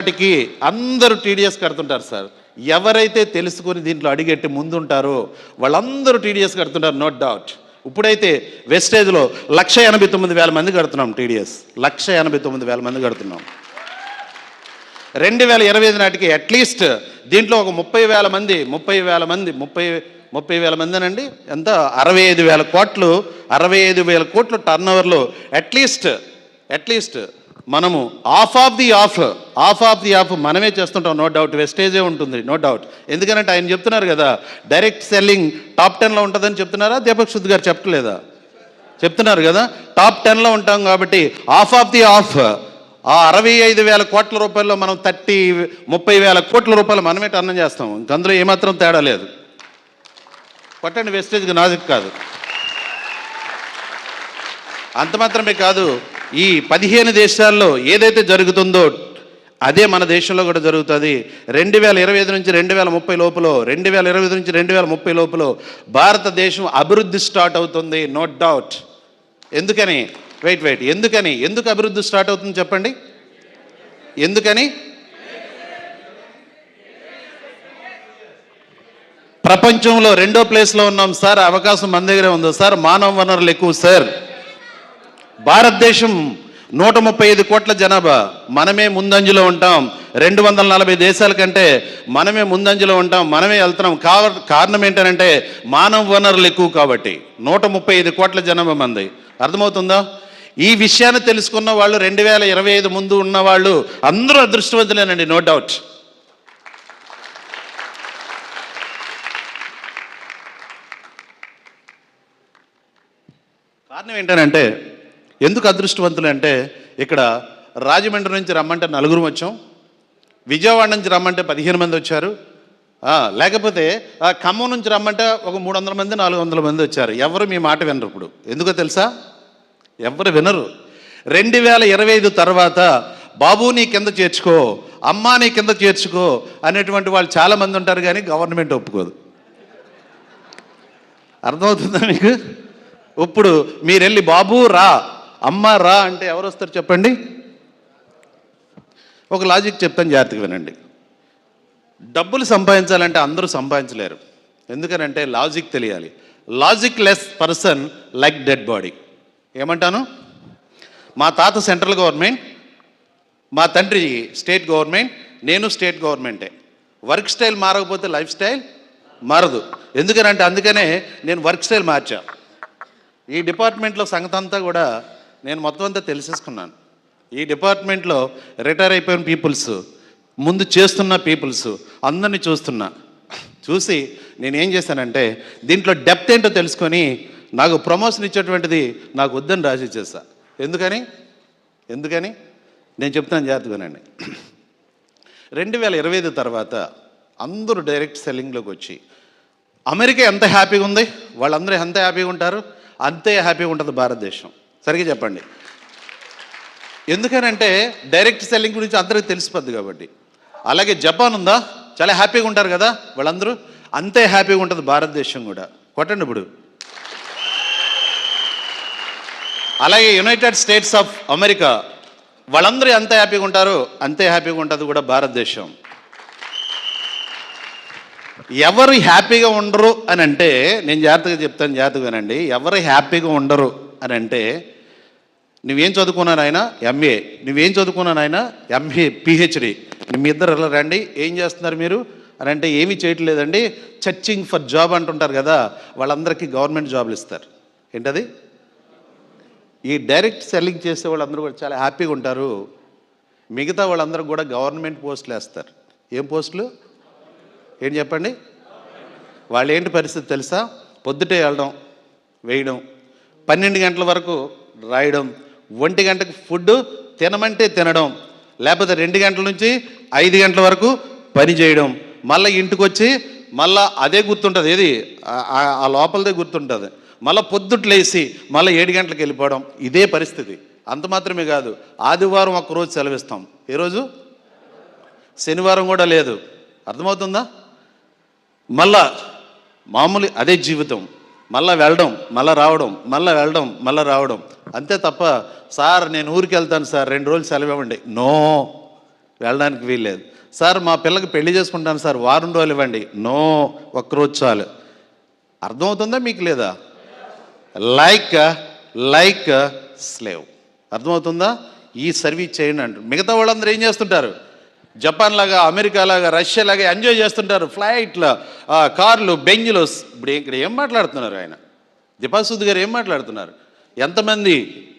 వాటికి అందరూ టీడీఎస్ కడుతుంటారు సార్. ఎవరైతే తెలుసుకొని దీంట్లో అడిగెట్టి ముందుంటారో వాళ్ళందరూ టీడీఎస్ కడుతుంటారు నో డౌట్ ఇప్పుడైతే వెస్టేజ్లో లక్ష ఎనభై తొమ్మిది వేల మంది కడుతున్నాం టీడీఎస్ లక్ష ఎనభై తొమ్మిది వేల మంది కడుతున్నాం. రెండు వేల ఇరవై ఐదు నాటికి అట్లీస్ట్ దీంట్లో ఒక ముప్పై వేల మంది ముప్పై వేల మంది ముప్పై ముప్పై వేల మందినండి? ఎంత? అరవై ఐదు వేల కోట్లు అరవై ఐదు వేల కోట్లు టర్న్ ఓవర్లో అట్లీస్ట్ అట్లీస్ట్ మనము off off the off off off the off మనమే చేస్తుంటాం నో డౌట్ వెస్టేజే ఉంటుంది నో డౌట్ ఎందుకంటే ఆయన చెప్తున్నారు కదా డైరెక్ట్ సెల్లింగ్ టాప్ టెన్లో ఉంటుందని చెప్తున్నారా? దీపక్ శుద్ధ్ గారు చెప్పలేదా? చెప్తున్నారు కదా టాప్ టెన్లో ఉంటాం కాబట్టి ఆఫ్ ఆఫ్ ది ఆఫ్ ఆ అరవై ఐదు వేల కోట్ల రూపాయల్లో మనం థర్టీ ముప్పై వేల కోట్ల రూపాయలు మనమే టర్న్ చేస్తాం. అందులో ఏమాత్రం తేడా లేదు. కొట్టండి వెస్టేజ్కి నాజిక్ కాదు. అంత మాత్రమే కాదు ఈ పదిహేను దేశాల్లో ఏదైతే జరుగుతుందో అదే మన దేశంలో కూడా జరుగుతుంది. రెండు వేల ఇరవై ఐదు నుంచి రెండు వేల ముప్పై లోపల రెండు వేల ఇరవై ఐదు నుంచి రెండు వేల ముప్పై లోపల భారతదేశం అభివృద్ధి స్టార్ట్ అవుతుంది నో డౌట్. ఎందుకని? Wait wait. ఎందుకని? ఎందుకు అభివృద్ధి స్టార్ట్ అవుతుంది చెప్పండి? ఎందుకని? ప్రపంచంలో రెండో ప్లేస్లో ఉన్నాం సార్ అవకాశం మన దగ్గరే ఉందో సార్ మానవ వనరులు ఎక్కువ సార్. భారతదేశం నూట ముప్పై ఐదు కోట్ల జనాభా. మనమే ముందంజలో ఉంటాం. రెండు వందల నలభై దేశాల కంటే మనమే ముందంజలో ఉంటాం. మనమే వెళ్తున్నాం. కావ కారణం ఏంటంటే మానవ వనరులు ఎక్కువ కాబట్టి. నూట ముప్పై ఐదు కోట్ల జనాభా మంది. అర్థమవుతుందా? ఈ విషయాన్ని తెలుసుకున్న వాళ్ళు రెండు వేల ఇరవై ఐదు ముందు ఉన్న వాళ్ళు అందరూ అదృష్టవంతులేనండి నో డౌట్. కారణం ఏంటనంటే ఎందుకు అదృష్టవంతులు అంటే ఇక్కడ రాజమండ్రి నుంచి రమ్మంటే నలుగురు వచ్చాం విజయవాడ నుంచి రమ్మంటే పదిహేను మంది వచ్చారు లేకపోతే ఖమ్మం నుంచి రమ్మంటే ఒక మూడు వందల మంది నాలుగు వందల మంది వచ్చారు. ఎవరు మీ మాట వినరు ఇప్పుడు. ఎందుకో తెలుసా? ఎవరు వినరు. రెండు వేల ఇరవై ఐదు తర్వాత బాబు నీ కింద చేర్చుకో అమ్మా నీ కింద చేర్చుకో అనేటువంటి వాళ్ళు చాలామంది ఉంటారు కానీ గవర్నమెంట్ ఒప్పుకోదు. అర్థమవుతుందా మీకు? ఇప్పుడు మీరు వెళ్ళి బాబు రా అమ్మ రా అంటే ఎవరు వస్తారు చెప్పండి? ఒక లాజిక్ చెప్తాను జాగ్రత్తగా వినండి. డబ్బులు సంపాదించాలంటే అందరూ సంపాదించలేరు. ఎందుకనంటే లాజిక్ తెలియాలి. Logic less person like dead body. ఏమంటాను? మా తాత సెంట్రల్ గవర్నమెంట్ మా తండ్రి స్టేట్ గవర్నమెంట్ నేను స్టేట్ గవర్నమెంటే. వర్క్ స్టైల్ మారకపోతే లైఫ్ స్టైల్ మారదు. ఎందుకనంటే అందుకనే నేను వర్క్ స్టైల్ మార్చా. ఈ డిపార్ట్మెంట్లో సంగతంతా కూడా నేను మొత్తం అంతా తెలిసేసుకున్నాను. ఈ డిపార్ట్మెంట్లో రిటైర్ అయిపోయిన పీపుల్స్ ముందు చేస్తున్న పీపుల్స్ అందరినీ చూస్తున్నా. చూసి నేను ఏం చేశానంటే దీంట్లో డెప్త్ ఏంటో తెలుసుకొని నాకు ప్రమోషన్ ఇచ్చేటువంటిది నాకు వద్దని రాసి ఇచ్చేస్తా ఎందుకని? ఎందుకని? నేను చెప్తాను జాగ్రత్తగానండి రెండు వేల ఇరవై ఐదు తర్వాత అందరూ డైరెక్ట్ సెల్లింగ్లోకి వచ్చి అమెరికా ఎంత హ్యాపీగా ఉంది? వాళ్ళందరూ ఎంత హ్యాపీగా ఉంటారు? అంతే హ్యాపీగా ఉంటుంది భారతదేశం. సరిగ్గా చెప్పండి. ఎందుకనంటే డైరెక్ట్ సెల్లింగ్ గురించి అందరికీ తెలిసిపోద్ది కాబట్టి. అలాగే జపాన్ ఉందా? చాలా హ్యాపీగా ఉంటారు కదా వాళ్ళందరూ? అంతే హ్యాపీగా ఉంటుంది భారతదేశం కూడా. కొట్టండి ఇప్పుడు. అలాగే యునైటెడ్ స్టేట్స్ ఆఫ్ అమెరికా. వాళ్ళందరూ ఎంత హ్యాపీగా ఉంటారో అంతే హ్యాపీగా ఉంటుంది కూడా భారతదేశం. ఎవరు హ్యాపీగా ఉండరు అని అంటే నేను జాగ్రత్తగా చెప్తాను జాగ్రత్తగానండి. ఎవరు హ్యాపీగా ఉండరు అని అంటే నువ్వేం చదువుకున్నాను ఆయన ఎంఏ నువ్వేం చదువుకున్నాను ఆయన ఎంఏ పిహెచ్డి మీ ఇద్దరు ఇలా రండి. ఏం చేస్తున్నారు మీరు? అని అంటే ఏమీ చేయట్లేదండి. చర్చింగ్ ఫర్ జాబ్ అంటుంటారు కదా వాళ్ళందరికీ గవర్నమెంట్ జాబ్లు ఇస్తారు. ఏంటది? ఈ డైరెక్ట్ సెల్లింగ్ చేసే వాళ్ళందరూ కూడా చాలా హ్యాపీగా ఉంటారు. మిగతా వాళ్ళందరూ కూడా గవర్నమెంట్ పోస్టులు వేస్తారు. ఏం పోస్టులు? ఏం చెప్పండి? వాళ్ళు ఏంటి పరిస్థితి తెలుసా? పొద్దుటే వెళ్ళడం వేయడం. పన్నెండు గంటల వరకు రాయడం ఒంటి గంటకు ఫుడ్ తినమంటే తినడం లేకపోతే రెండు గంటల నుంచి ఐదు గంటల వరకు పని చేయడం. మళ్ళీ ఇంటికి వచ్చి మళ్ళీ అదే గుర్తుంటుంది. ఏది? ఆ- లోపలదే గుర్తుంటుంది. మళ్ళీ పొద్దుట్లేసి మళ్ళీ ఏడు గంటలకు వెళ్ళిపోవడం. ఇదే పరిస్థితి. అంత మాత్రమే కాదు. ఆదివారం ఒక్కరోజు రోజు సెలవిస్తాం. ఏ రోజు? శనివారం కూడా లేదు. అర్థమవుతుందా? మళ్ళా మామూలు అదే జీవితం. మళ్ళా వెళ్ళడం మళ్ళీ రావడం మళ్ళీ వెళ్ళడం మళ్ళీ రావడం. అంతే తప్ప సార్ నేను ఊరికి వెళ్తాను సార్ రెండు రోజులు సెలవు ఇవ్వండి. నో వెళ్ళడానికి వీల్లేదు. సార్ మా పిల్లకి పెళ్ళి చేసుకుంటాను సార్ వారం రోజులు ఇవ్వండి. నో ఒక్కరోజు చాలు. అర్థమవుతుందా మీకు లేదా? Like like slave. అర్థమవుతుందా? ఈ సర్వీస్ చేయండి అంటారు. మిగతా వాళ్ళందరూ ఏం చేస్తుంటారు? జపాన్ లాగా అమెరికా లాగా రష్యా లాగా ఎంజాయ్ చేస్తుంటారు. ఫ్లైట్లు కార్లు బెంజ్లు ఇప్పుడు ఇక్కడ ఏం మాట్లాడుతున్నారు ఆయన? దీపాసుద్ గారు ఏం మాట్లాడుతున్నారు? ఎంతమంది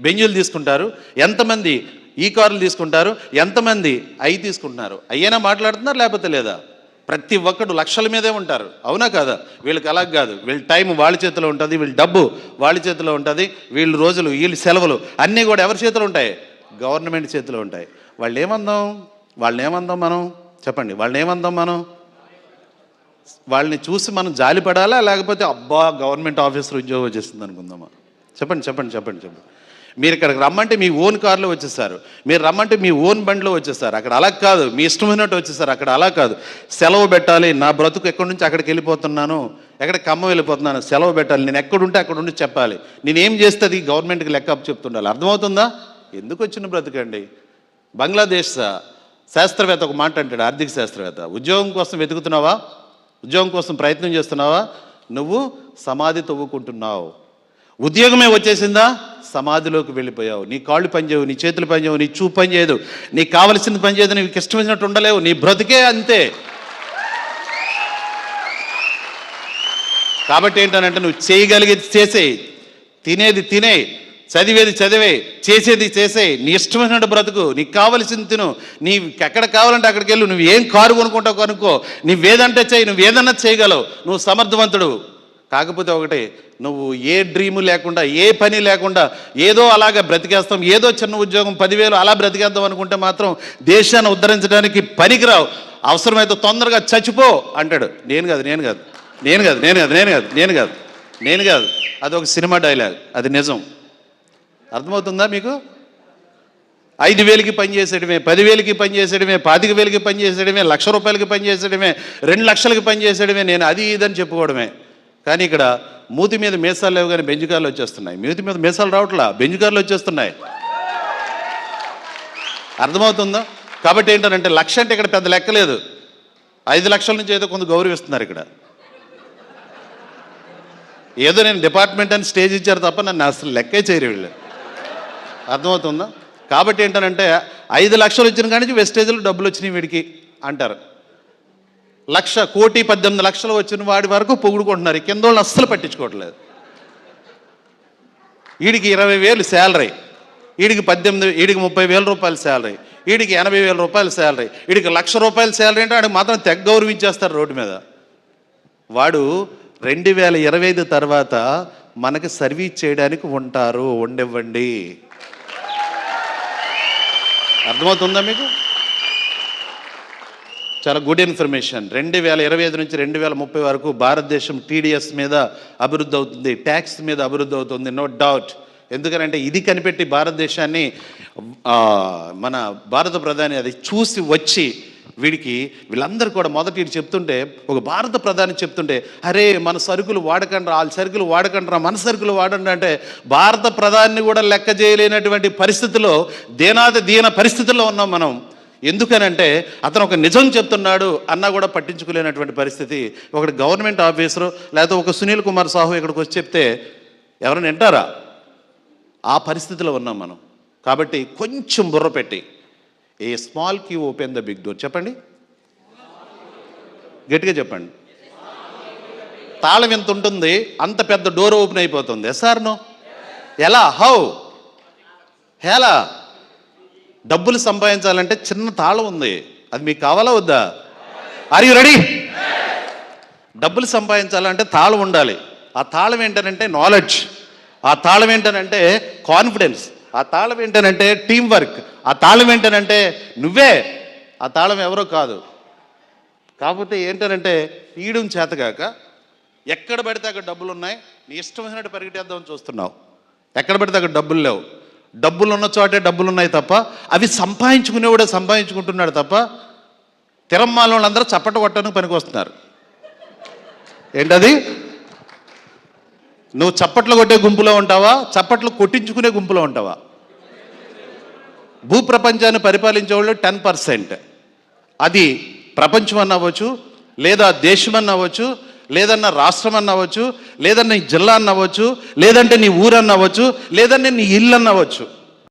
బెంజులు తీసుకుంటారు? ఎంతమంది ఈ కార్లు తీసుకుంటారు? ఎంతమంది అవి తీసుకుంటున్నారు? అయ్యేనా మాట్లాడుతున్నారు లేకపోతే లేదా? ప్రతి ఒక్కడు లక్షల మీదే ఉంటారు. అవునా కాదా? వీళ్ళకి అలా కాదు. వీళ్ళ టైం వాళ్ళ చేతిలో ఉంటుంది వీళ్ళ డబ్బు వాళ్ళ చేతిలో ఉంటుంది వీళ్ళ రోజులు వీళ్ళ సెలవులు అన్నీ కూడా ఎవరి చేతిలో ఉంటాయి? గవర్నమెంట్ చేతిలో ఉంటాయి. వాళ్ళు ఏమందాం వాళ్ళని ఏమందాం మనం? చెప్పండి వాళ్ళని ఏమందాం మనం? వాళ్ళని చూసి మనం జాలిపడాలా లేకపోతే అబ్బా గవర్నమెంట్ ఆఫీసర్ ఉద్యోగం వచ్చేస్తుంది అనుకుందామా? చెప్పండి చెప్పండి చెప్పండి చెప్పండి. మీరు ఇక్కడికి రమ్మంటే మీ ఓన్ కార్లో వచ్చేసారు. మీరు రమ్మంటే మీ ఓన్ బండిలో వచ్చేసారు. అక్కడ అలా కాదు. మీ ఇష్టమైనట్టు వచ్చేసారు. అక్కడ అలా కాదు. సెలవు పెట్టాలి. నా బ్రతుకు ఎక్కడి నుంచి అక్కడికి వెళ్ళిపోతున్నాను? ఎక్కడ ఖమ్మం వెళ్ళిపోతున్నాను? సెలవు పెట్టాలి. నేను ఎక్కడుంటే అక్కడ ఉండి చెప్పాలి. నేనేం చేస్తే అది గవర్నమెంట్కి లెక్క చెప్తుండాలి. అర్థమవుతుందా? ఎందుకు వచ్చిన బ్రతుకండి? బంగ్లాదేశ్ శాస్త్రవేత్త ఒక మాట అంటాడు ఆర్థిక శాస్త్రవేత్త. ఉద్యోగం కోసం వెతుకుతున్నావా? ఉద్యోగం కోసం ప్రయత్నం చేస్తున్నావా? నువ్వు సమాధి తవ్వుకుంటున్నావు. ఉద్యోగమే వచ్చేసిందా? సమాధిలోకి వెళ్ళిపోయావు. నీ కాళ్ళు పనిచేయవు నీ చేతులు పనిచేయవు నీ చూపు పనిచేయదు నీకు కావలసింది పనిచేయదు నీకు ఇష్టమైనట్టు ఉండలేవు నీ బ్రతికే అంతే. కాబట్టి ఏంటనంటే నువ్వు చేయగలిగేది చేసేయి. తినేది తినే చదివేది చదివే చేసేది చేసే నీ ఇష్టమైనట్టు బ్రతుకు. నీకు కావలసింది తిను. నీ ఎక్కడ కావాలంటే అక్కడికి వెళ్ళు. నువ్వు ఏం కారు కొనుక్కుంటావు కొనుక్కో. నువ్వేదంటే చేయి నువ్వు ఏదన్నా చేయగలవు. నువ్వు సమర్థవంతుడు. కాకపోతే ఒకటి నువ్వు ఏ డ్రీము లేకుండా ఏ పని లేకుండా ఏదో అలాగా బ్రతికేస్తాం. ఏదో చిన్న ఉద్యోగం పదివేలు అలా బ్రతికేద్దాం అనుకుంటే మాత్రం దేశాన్ని ఉద్ధరించడానికి పనికిరావు. అవసరమైతే తొందరగా చచ్చిపో అంటాడు. నేను కాదు నేను కాదు. నేను కాదు నేను కాదు నేను కాదు నేను కాదు. నేను కాదు. అది ఒక సినిమా డైలాగ్. అది నిజం. అర్థమవుతుందా మీకు? ఐదు వేలకి పనిచేసేయడమే పదివేలకి పనిచేసేయడమే పాతిక వేలకి పనిచేసేయడమే లక్ష రూపాయలకి పనిచేసేయడమే రెండు లక్షలకి పనిచేసేయడమే నేను అది ఇదని చెప్పుకోవడమే. కానీ ఇక్కడ మూతి మీద మీసాలు లేవు కానీ బెంజుకార్లు వచ్చేస్తున్నాయి. మూతి మీద మీసాలు రావట్లా? బెంజుకార్లు వచ్చేస్తున్నాయి. అర్థమవుతుందా? కాబట్టి ఏంటంటే లక్ష అంటే ఇక్కడ పెద్ద లెక్కలేదు ఐదు లక్షల నుంచి ఏదో కొంత గౌరవిస్తున్నారు ఇక్కడ. ఏదో నేను డిపార్ట్మెంట్ అని స్టేజ్ ఇచ్చారు తప్ప నన్ను అసలు లెక్కే చేయరు వీళ్ళు. అర్థమవుతుందా? కాబట్టి ఏంటనంటే ఐదు లక్షలు వచ్చిన కానీ వెస్టేజ్లు డబ్బులు వచ్చినాయి వీడికి అంటారు. లక్ష కోటి పద్దెనిమిది లక్షలు వచ్చిన వాడి వరకు పొగుడుకుంటున్నారు. కింద వాళ్ళు అస్సలు పట్టించుకోవట్లేదు. వీడికి ఇరవై వేలు శాలరీ వీడికి పద్దెనిమిది వీడికి ముప్పై వేల రూపాయల శాలరీ వీడికి ఎనభై వేల రూపాయల శాలరీ వీడికి లక్ష రూపాయల శాలరీ అంటే వాడికి మాత్రం తెగ గౌరవించేస్తారు రోడ్డు మీద. వాడు రెండు వేల ఇరవై ఐదు తర్వాత మనకి సర్వీస్ చేయడానికి ఉంటారు వండివ్వండి. అర్థమవుతుందా మీకు? చాలా గుడ్ ఇన్ఫర్మేషన్ రెండు వేల ఇరవై ఐదు నుంచి రెండు వేల ముప్పై వరకు భారతదేశం టీడీఎస్ మీద అభివృద్ధి అవుతుంది ట్యాక్స్ మీద అభివృద్ధి అవుతుంది నో డౌట్ ఎందుకనంటే ఇది కనిపెట్టి భారతదేశాన్ని మన భారత ప్రధాని అది చూసి వచ్చి వీడికి వీళ్ళందరూ కూడా మొదటి చెప్తుంటే ఒక భారత ప్రధాని చెప్తుంటే అరే మన సరుకులు వాడకండి వాళ్ళ సరుకులు వాడకండి మన సరుకులు వాడండి అంటే భారత ప్రధాని కూడా లెక్క చేయలేనటువంటి పరిస్థితిలో దీనాది దీన పరిస్థితుల్లో ఉన్నాం మనం. ఎందుకనంటే అతను ఒక నిజం చెప్తున్నాడు అన్నా కూడా పట్టించుకోలేనటువంటి పరిస్థితి. ఒకటి గవర్నమెంట్ ఆఫీసరు లేకపోతే ఒక సునీల్ కుమార్ సాహు ఇక్కడికి వచ్చి చెప్తే ఎవరైనా వింటారా? ఆ పరిస్థితిలో ఉన్నాం మనం. కాబట్టి కొంచెం బుర్ర పెట్టి a small key open the big door. చెప్పండి. గట్టిగా చెప్పండి. తాళం ఎంత ఉంటుంది? అంత పెద్ద డోర్ ఓపెన్ అయిపోతుంది. ఎస్ఆర్ను ఎలా? హౌ ఎలా? డబ్బులు సంపాదించాలంటే చిన్న తాళం ఉంది. అది మీకు కావాలా వద్దా? ఆర్ యు రెడీ డబ్బులు సంపాదించాలంటే తాళం ఉండాలి. ఆ తాళం ఏంటనంటే నాలెడ్జ్ ఆ తాళం ఏంటనంటే కాన్ఫిడెన్స్ ఆ తాళం ఏంటనంటే టీం వర్క్ ఆ తాళం ఏంటనంటే నువ్వే. ఆ తాళం ఎవరో కాదు. కాకపోతే ఏంటనంటే తీయడం చేతగాక ఎక్కడ పడితే అక్కడ డబ్బులు ఉన్నాయి నీ ఇష్టమైనట్టు పరిగెట్టేద్దామని చూస్తున్నావు. ఎక్కడ పడితే అక్కడ డబ్బులు లేవు. డబ్బులు ఉన్న చోటే డబ్బులు ఉన్నాయి తప్ప అవి సంపాదించుకునేవాడే సంపాదించుకుంటున్నాడు తప్ప తిరమ్మాల వాళ్ళందరూ చప్పట కొట్టడానికి పనికి వస్తున్నారు ఏంటది? నువ్వు చప్పట్లు కొట్టే గుంపులో ఉంటావా? చప్పట్లు కొట్టించుకునే గుంపులో ఉంటావా? భూప్రపంచాన్ని పరిపాలించే వాళ్ళు టెన్ పర్సెంట్. అది ప్రపంచం అన్న అవ్వచ్చు లేదా దేశం అన్న అవ్వచ్చు లేదన్న రాష్ట్రం అన్న అవ్వచ్చు లేదన్న నీ జిల్లా అన్న అవ్వచ్చు లేదంటే నీ ఊరు అన్నవచ్చు అవ్వచ్చు లేదంటే నీ ఇల్లు అన్న అవ్వచ్చు.